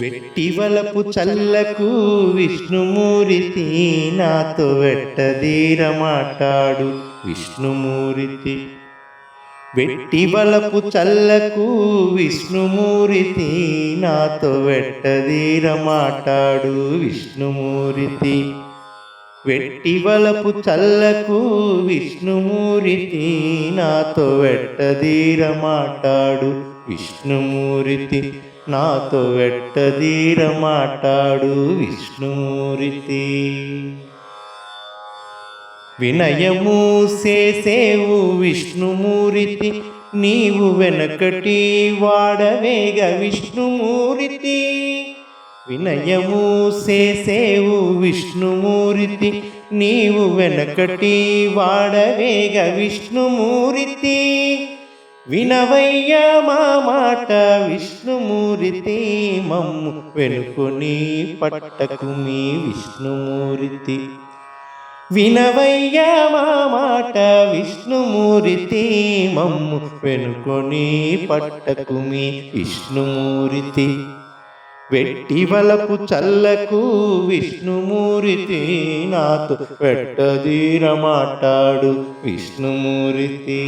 వెట్టివలపు చల్లకు విష్ణుమూరితి నాతో వెట్టదీర మాట్లాడు విష్ణుమూరితి వెట్టివలపు చల్లకు విష్ణుమూరితి నాతో వెట్టదీర మాటాడు విష్ణుమూరితి వెట్టివలపు చల్లకు విష్ణుమూరితి నాతో వెట్టదీర మాట్లాడు విష్ణుమూరితి నాతో వెట్టదీర మాటాడు విష్ణుమూరితి. వినయము సేసేవు విష్ణుమూరితి నీవు వెనకటి వాడవేగ విష్ణుమూరితి. వినయము సేసేవు విష్ణుమూరితి నీవు వెనకటి వాడవేగ విష్ణుమూరితి. వినవయ్య మా మాట విష్ణుమూరితి మమ్ము వెనుకొని పట్టకు మీ విష్ణుమూరితి. వినవయ్య మా మాట విష్ణుమూరితి మమ్ము వెనుకొని పట్టకు మీ విష్ణుమూరితి. వెట్టివలపు చల్లకు విష్ణుమూరితి నాతో పెట్టదీర మాట్లాడు విష్ణుమూరితి.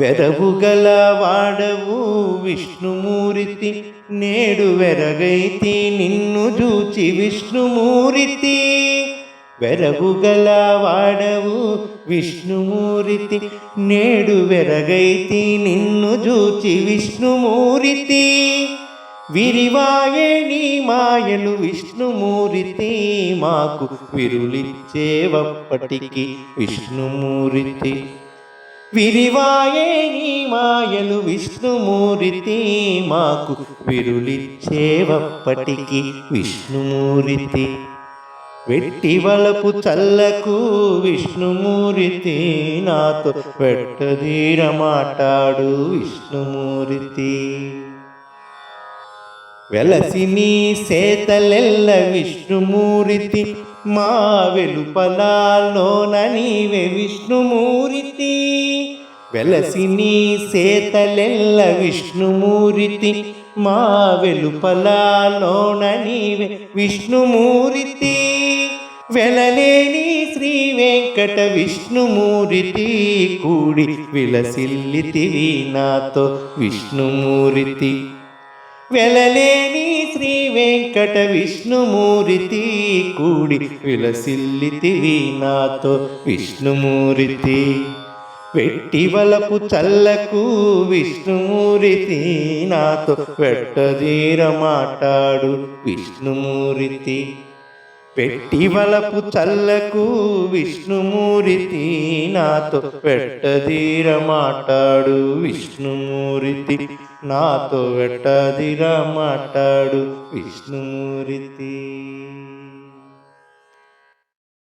వెరవు గల వాడవు విష్ణుమూరితి నేడు వెరగైతి నిన్ను చూచి విష్ణుమూరితి. వెరగు గల వాడవు విష్ణుమూరితి నేడు వెరగైతి నిన్ను చూచి విష్ణుమూరితి. విరివాయే నీ మాయలు విష్ణుమూరితి మాకు విరులిచ్చేవప్పటికి విష్ణుమూరితి. విరివాయే నీ మాయలు విష్ణుమూరితి మాకు విరులిచ్చేవప్పటికి విష్ణుమూరితి. వెట్టి వలపు చల్లకు విష్ణుమూరితి నాతో వెట్టదీర మాటాడు విష్ణుమూరితి. వెలసి నీ సేతలెల్ల విష్ణుమూరితి మా వెలుపలాలోన నీవే విష్ణుమూరితి. వెలసిని సేతలెల్ల విష్ణుమూరితి మా వెలుపలలోనని విష్ణుమూరితి. వెలలేని శ్రీ వెంకట విష్ణుమూరితి కూడి విలసిల్లితివి నాతో విష్ణుమూరితి. వెలలేని శ్రీ వెంకట విష్ణుమూరితి కూడి విలసిల్లితివి నాతో విష్ణుమూరితి. వెట్టివలపు చల్లకు విష్ణుమూరితి నాతో వెట్టదీర మాట్లాడు విష్ణుమూరితి పెట్టివలపు చల్లకు విష్ణుమూరితి నాతో వెట్టదీర మాట్లాడు విష్ణుమూరితి నాతో వెట్టదీర మాట్లాడు విష్ణుమూరితి